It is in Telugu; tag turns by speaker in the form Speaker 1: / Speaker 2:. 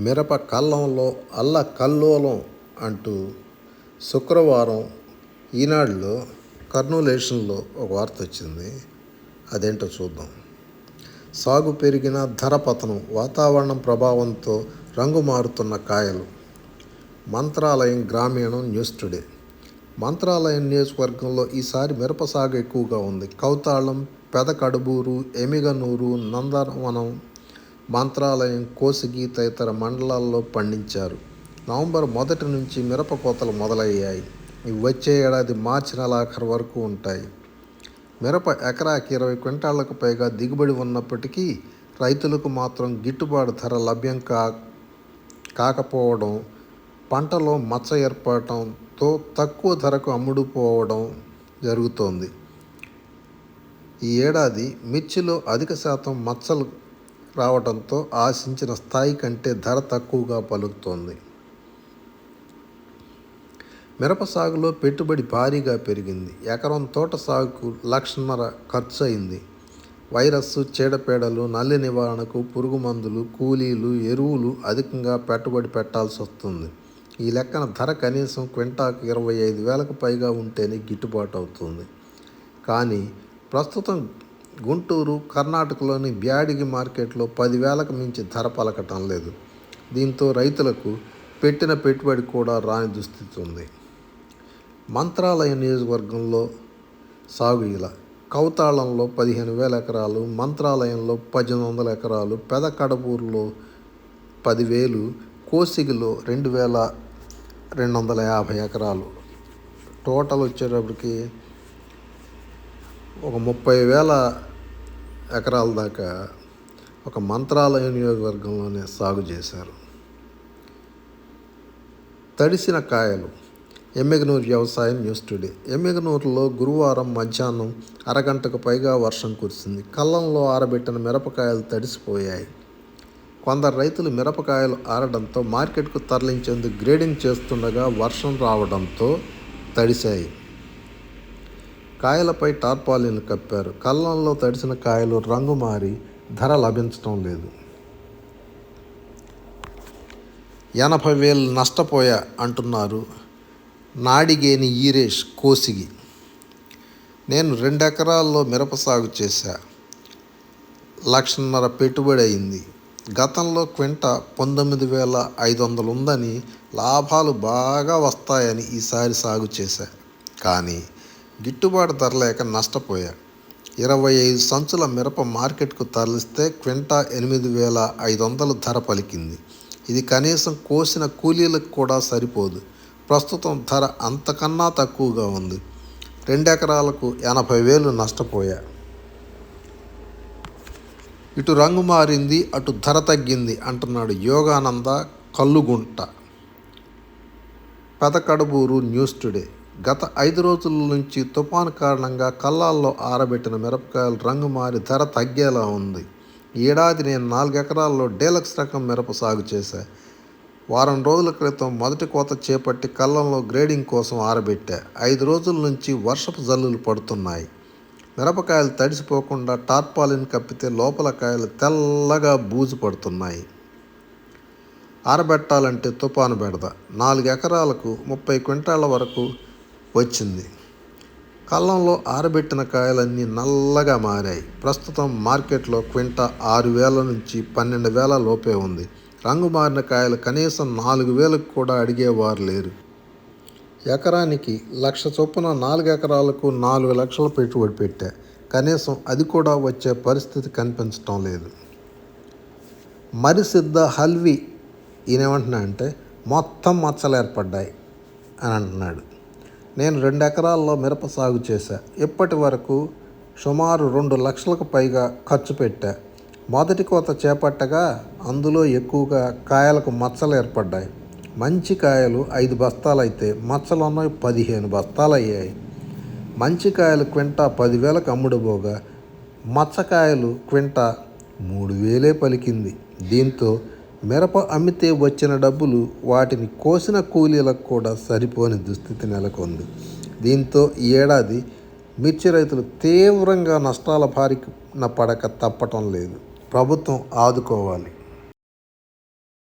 Speaker 1: మిరప కల్లంలో అల్ల కల్లోలం అంటూ శుక్రవారం ఈనాడులో కర్నూలేషన్లో ఒక వార్త వచ్చింది. అదేంటో చూద్దాం. సాగు పెరిగిన ధర పతనం వాతావరణం ప్రభావంతో రంగు మారుతున్న కాయలు. మంత్రాలయం గ్రామీణం న్యూస్ టుడే. మంత్రాలయం నియోజకవర్గంలో ఈసారి మిరప సాగు ఎక్కువగా ఉంది. కౌతాళం పెదకడుబూరు ఎమిగనూరు నందనవనం మంత్రాలయం కోసిగి తదితర మండలాల్లో పండించారు. నవంబర్ మొదటి నుంచి మిరప కోతలు మొదలయ్యాయి. ఇవి వచ్చే ఏడాది మార్చి నెలాఖరు వరకు ఉంటాయి. మిరప ఎకరాకి ఇరవై క్వింటాళ్ళకు పైగా దిగుబడి ఉన్నప్పటికీ రైతులకు మాత్రం గిట్టుబాటు ధర లభ్యం కా కాకపోవడం పంటలో మచ్చ ఏర్పడటంతో తక్కువ ధరకు అమ్ముడుపోవడం జరుగుతోంది. ఈ ఏడాది మిర్చిలో అధిక శాతం మచ్చలు రావడంతో ఆశించిన స్థాయి కంటే ధర తక్కువగా పలుకుతోంది. మిరప సాగులో పెట్టుబడి భారీగా పెరిగింది. ఎకరం తోట సాగుకు లక్షన్నర ఖర్చు అయింది వైరస్ చీడపీడలు నల్లి నివారణకు పురుగు మందులు కూలీలు ఎరువులు అధికంగా పెట్టుబడి పెట్టాల్సి వస్తుంది. ఈ లెక్కన ధర కనీసం క్వింటాకు ఇరవై ఐదు వేలకు పైగా ఉంటేనే గిట్టుబాటు అవుతుంది. కానీ ప్రస్తుతం గుంటూరు కర్ణాటకలోని బ్యాడిగి మార్కెట్లో పదివేలకు మించి ధర పలకటం లేదు. దీంతో రైతులకు పెట్టిన పెట్టుబడి కూడా రాని దుస్థితి ఉంది. మంత్రాలయ నియోజకవర్గంలో సాగు ఇలా కౌతాళంలో పదిహేను వేల ఎకరాలు మంత్రాలయంలో పద్దెనిమిది వందల ఎకరాలు పెదకడపూరులో పదివేలు కోసిగిలో రెండు వేల రెండు వందల యాభై ఎకరాలు. టోటల్ వచ్చేటప్పటికి ఒక ముప్పై వేల ఎకరాల దాకా ఒక మంత్రాలయ నియోజకవర్గంలోనే సాగు చేశారు. తడిసిన కాయలు ఎమ్మెగనూరు వ్యవసాయం న్యూస్ టుడే. ఎమ్మెగనూరులో గురువారం మధ్యాహ్నం అరగంటకు పైగా వర్షం కురిసింది. కళ్ళంలో ఆరబెట్టిన మిరపకాయలు తడిసిపోయాయి. కొందరు రైతులు మిరపకాయలు ఆరడంతో మార్కెట్కు తరలించేందుకు గ్రేడింగ్ చేస్తుండగా వర్షం రావడంతో తడిశాయి. కాయలపై టార్పాలిన్లు కప్పారు. కళ్ళంలో తడిసిన కాయలు రంగు మారి ధర లభించటం లేదు. ఎనభై వేలు నష్టపోయా అంటున్నారు నాడిగేని ఈరేష్ కోసిగి. నేను రెండు ఎకరాల్లో మిరప సాగు చేశా. లక్షన్నర పెట్టుబడి అయింది. గతంలో క్వింట పంతొమ్మిది వేల ఐదు వందలు ఉందని లాభాలు బాగా వస్తాయని ఈసారి సాగు చేశా. కానీ గిట్టుబాటు ధర లేక నష్టపోయా. ఇరవై ఐదు సంచుల మిరప మార్కెట్కు తరలిస్తే క్వింటా ఎనిమిది వేల ఐదు వందలు ధర పలికింది. ఇది కనీసం కోసిన కూలీలకు కూడా సరిపోదు. ప్రస్తుతం ధర అంతకన్నా తక్కువగా ఉంది. రెండెకరాలకు ఎనభై వేలు నష్టపోయా. ఇటు రంగు మారింది అటు ధర తగ్గింది అంటున్నాడు యోగానంద కల్లుగుంట. Pedakadaburu news today. గత ఐదు రోజుల నుంచి తుఫాను కారణంగా కల్లాల్లో ఆరబెట్టిన మిరపకాయలు రంగు మారి ధర తగ్గేలా ఉంది. ఏడాది నేను నాలుగు ఎకరాల్లో డీలక్స్ రకం మిరప సాగు చేశా. వారం రోజుల క్రితం మొదటి కోత చేపట్టి కళ్ళంలో గ్రేడింగ్ కోసం ఆరబెట్టా. ఐదు రోజుల నుంచి వర్షపు జల్లులు పడుతున్నాయి. మిరపకాయలు తడిసిపోకుండా టార్పాలిన్ కప్పితే లోపల కాయలు తెల్లగా బూజు పడుతున్నాయి. ఆరబెట్టాలంటే తుఫాను బెడద. నాలుగు ఎకరాలకు ముప్పై క్వింటాల వరకు వచ్చింది. కళ్ళంలో ఆరబెట్టిన కాయలన్నీ నల్లగా మారాయి. ప్రస్తుతం మార్కెట్లో క్వింటా ఆరు వేల నుంచి పన్నెండు వేల లోపే ఉంది. రంగు మారిన కాయలు కనీసం నాలుగు వేలకు కూడా అడిగేవారు లేరు. ఎకరానికి లక్ష చొప్పున నాలుగు ఎకరాలకు నాలుగు లక్షల పెట్టుబడి పెట్టా. కనీసం అది కూడా వచ్చే పరిస్థితి కనిపించటం లేదు. మరి సిద్ధ హల్వి ఈయనేమంటున్నా అంటే మొత్తం మచ్చలు ఏర్పడ్డాయి అని అంటున్నాడు. నేను రెండు ఎకరాల్లో మిరప సాగు చేశా. ఇప్పటి వరకు సుమారు రెండు లక్షలకు పైగా ఖర్చు పెట్టా. మొదటి కోత చేపట్టగా అందులో ఎక్కువగా కాయలకు మచ్చలు ఏర్పడ్డాయి. మంచి కాయలు ఐదు బస్తాలు అయితే మచ్చలు ఉన్నాయి పదిహేను బస్తాలు అయ్యాయి మంచి కాయలు క్వింటా పదివేలకు అమ్ముడుపోగా మచ్చకాయలు క్వింటా మూడు వేలే పలికింది. దీంతో మిరప అమ్మితే వచ్చిన డబ్బులు వాటిని కోసిన కూలీలకు కూడా సరిపోని దుస్థితి నెలకొంది. దీంతో ఈ ఏడాది మిర్చి రైతులు తీవ్రంగా నష్టాల బారిన పడక తప్పటం లేదు. ప్రభుత్వం ఆదుకోవాలి.